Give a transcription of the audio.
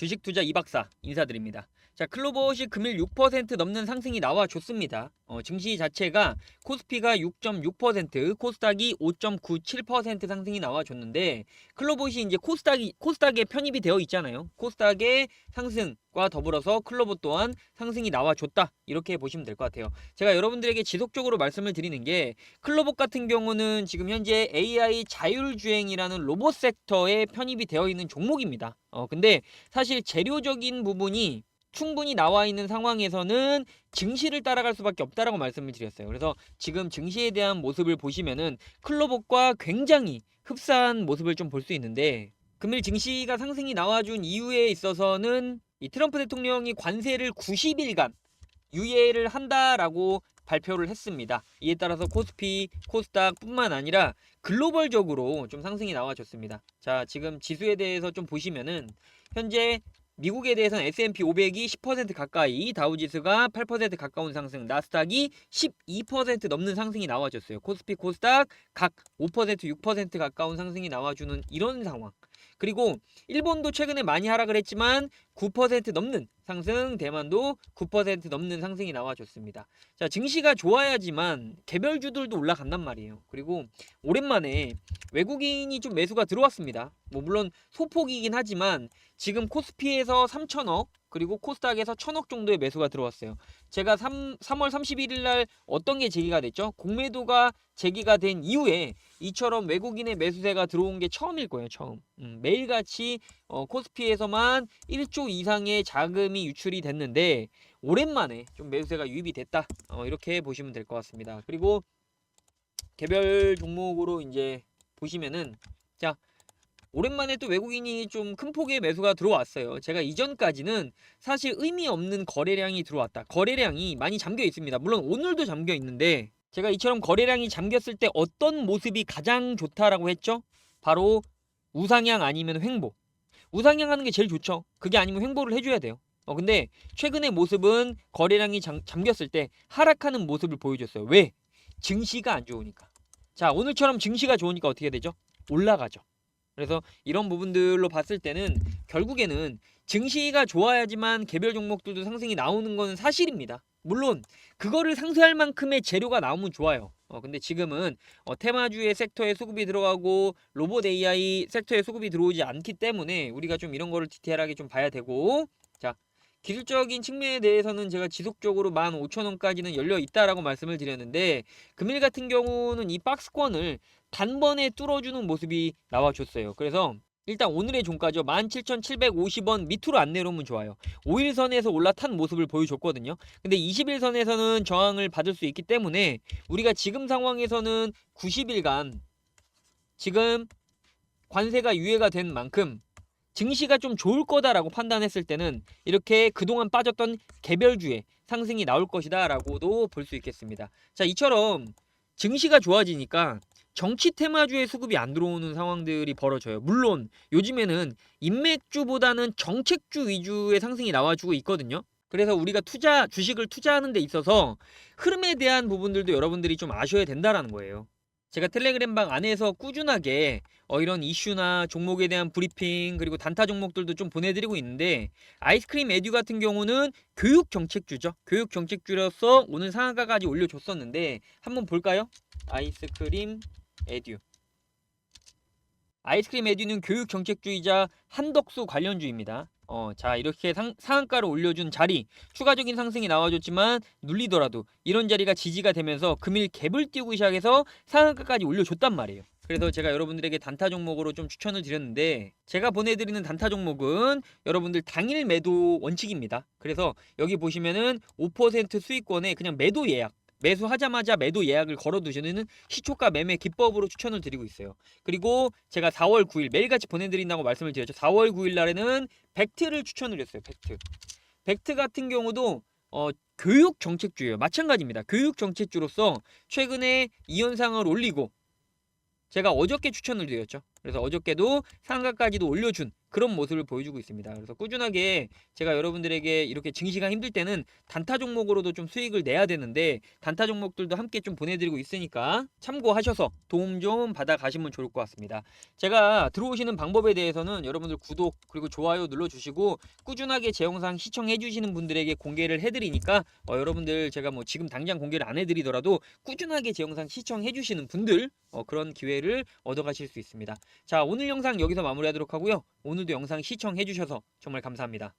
주식 투자 이박사 인사드립니다. 자, 클로버시 금일 6% 넘는 상승이 나와줬습니다. 어, 증시 자체가 코스피가 6.6%, 코스닥이 5.97% 상승이 나와줬는데 클로버시 이제 코스닥이 코스닥에 편입이 되어 있잖아요. 코스닥의 상승 과 더불어서 클로버 또한 상승이 나와줬다. 이렇게 보시면 될 것 같아요. 제가 여러분들에게 지속적으로 말씀을 드리는 게 클로버 같은 경우는 지금 현재 AI 자율주행이라는 로봇 섹터에 편입이 되어 있는 종목입니다. 어, 근데 사실 재료적인 부분이 충분히 나와 있는 상황에서는 증시를 따라갈 수밖에 없다라고 말씀을 드렸어요. 그래서 지금 증시에 대한 모습을 보시면은 클로복과 굉장히 흡사한 모습을 좀 볼 수 있는데 금일 증시가 상승이 나와준 이유에 있어서는 이 트럼프 대통령이 관세를 90일간 유예를 한다라고 발표를 했습니다. 이에 따라서 코스피, 코스닥뿐만 아니라 글로벌적으로 좀 상승이 나와줬습니다. 자, 지금 지수에 대해서 좀 보시면은 현재 미국에 대해서는 S&P 500이 10% 가까이, 다우지수가 8% 가까운 상승, 나스닥이 12% 넘는 상승이 나와줬어요. 코스피, 코스닥 각 5%, 6% 가까운 상승이 나와주는 이런 상황. 그리고 일본도 최근에 많이 하락을 했지만 9% 넘는 상승, 대만도 9% 넘는 상승이 나와줬습니다. 자, 증시가 좋아야지만 개별주들도 올라간단 말이에요. 그리고 오랜만에 외국인이 좀 매수가 들어왔습니다. 뭐 물론 소폭이긴 하지만 지금 코스피에서 3천억 그리고 코스닥에서 1천억 정도의 매수가 들어왔어요. 제가 3, 3월 31일 날 어떤 게 제기가 됐죠? 공매도가 제기가 된 이후에 이처럼 외국인의 매수세가 들어온 게 처음일 거예요. 처음. 음, 매일같이 어, 코스피에서만 1조 이상의 자금이 유출이 됐는데 오랜만에 좀 매수세가 유입이 됐다. 어, 이렇게 보시면 될 것 같습니다. 그리고 개별 종목으로 이제 보시면은 자 오랜만에 또 외국인이 좀 큰 폭의 매수가 들어왔어요. 제가 이전까지는 사실 의미 없는 거래량이 들어왔다. 거래량이 많이 잠겨 있습니다. 물론 오늘도 잠겨 있는데 제가 이처럼 거래량이 잠겼을 때 어떤 모습이 가장 좋다라고 했죠? 바로 우상향 아니면 횡보. 우상향 하는 게 제일 좋죠. 그게 아니면 횡보를 해줘야 돼요. 어 근데 최근의 모습은 거래량이 잠, 잠겼을 때 하락하는 모습을 보여줬어요. 왜? 증시가 안 좋으니까. 자 오늘처럼 증시가 좋으니까 어떻게 되죠? 올라가죠. 그래서 이런 부분들로 봤을 때는 결국에는 증시가 좋아야지만 개별 종목들도 상승이 나오는 것은 사실입니다. 물론 그거를 상쇄할 만큼의 재료가 나오면 좋아요. 어 근데 지금은 어, 테마주의 섹터에 수급이 들어가고 로봇 AI 섹터에 수급이 들어오지 않기 때문에 우리가 좀 이런 거를 디테일하게 좀 봐야 되고 자 기술적인 측면에 대해서는 제가 지속적으로 15,000원까지는 열려 있다라고 말씀을 드렸는데 금일 같은 경우는 이 박스권을 단번에 뚫어주는 모습이 나와줬어요. 그래서 일단 오늘의 종가죠. 17,750원 밑으로 안 내려오면 좋아요. 5일선에서 올라탄 모습을 보여줬거든요. 근데 21선에서는 저항을 받을 수 있기 때문에 우리가 지금 상황에서는 90일간 지금 관세가 유예가 된 만큼 증시가 좀 좋을 거다라고 판단했을 때는 이렇게 그동안 빠졌던 개별주의 상승이 나올 것이다라고도 볼 수 있겠습니다. 자, 이처럼 증시가 좋아지니까 정치 테마주의 수급이 안 들어오는 상황들이 벌어져요. 물론 요즘에는 인맥주보다는 정책주 위주의 상승이 나와주고 있거든요. 그래서 우리가 투자 주식을 투자하는 데 있어서 흐름에 대한 부분들도 여러분들이 좀 아셔야 된다라는 거예요. 제가 텔레그램 방 안에서 꾸준하게 어, 이런 이슈나 종목에 대한 브리핑 그리고 단타 종목들도 좀 보내드리고 있는데 아이스크림 에듀 같은 경우는 교육 정책주죠. 교육 정책주로서 오늘 상한가까지 올려줬었는데 한번 볼까요? 아이스크림 에듀. 아이스크림 에듀는 교육 정책주이자 한덕수 관련주입니다. 어, 자 이렇게 상, 상한가를 올려준 자리 추가적인 상승이 나와줬지만 눌리더라도 이런 자리가 지지가 되면서 금일 갭을 띄우고 시작해서 상한가까지 올려줬단 말이에요. 그래서 제가 여러분들에게 단타 종목으로 좀 추천을 드렸는데 제가 보내드리는 단타 종목은 여러분들 당일 매도 원칙입니다. 그래서 여기 보시면은 5% 수익권에 그냥 매도 예약 매수하자마자 매도 예약을 걸어두시는 시초가 매매 기법으로 추천을 드리고 있어요. 그리고 제가 4월 9일 매일같이 보내드린다고 말씀을 드렸죠. 4월 9일 날에는 벡트를 추천을 했어요. 벡트. 벡트 같은 경우도 어, 교육 정책주예요. 마찬가지입니다. 교육 정책주로서 최근에 이 현상을 올리고 제가 어저께 추천을 드렸죠. 그래서 어저께도 상가까지도 올려준 그런 모습을 보여주고 있습니다. 그래서 꾸준하게 제가 여러분들에게 이렇게 증시가 힘들 때는 단타 종목으로도 좀 수익을 내야 되는데 단타 종목들도 함께 좀 보내드리고 있으니까 참고하셔서 도움 좀 받아 가시면 좋을 것 같습니다. 제가 들어오시는 방법에 대해서는 여러분들 구독 그리고 좋아요 눌러주시고 꾸준하게 제 영상 시청해 주시는 분들에게 공개를 해드리니까 어, 여러분들 제가 뭐 지금 당장 공개를 안 해드리더라도 꾸준하게 제 영상 시청해 주시는 분들 어, 그런 기회를 얻어가실 수 있습니다. 자 오늘 영상 여기서 마무리하도록 하고요. 오늘도 영상 시청해 주셔서 정말 감사합니다.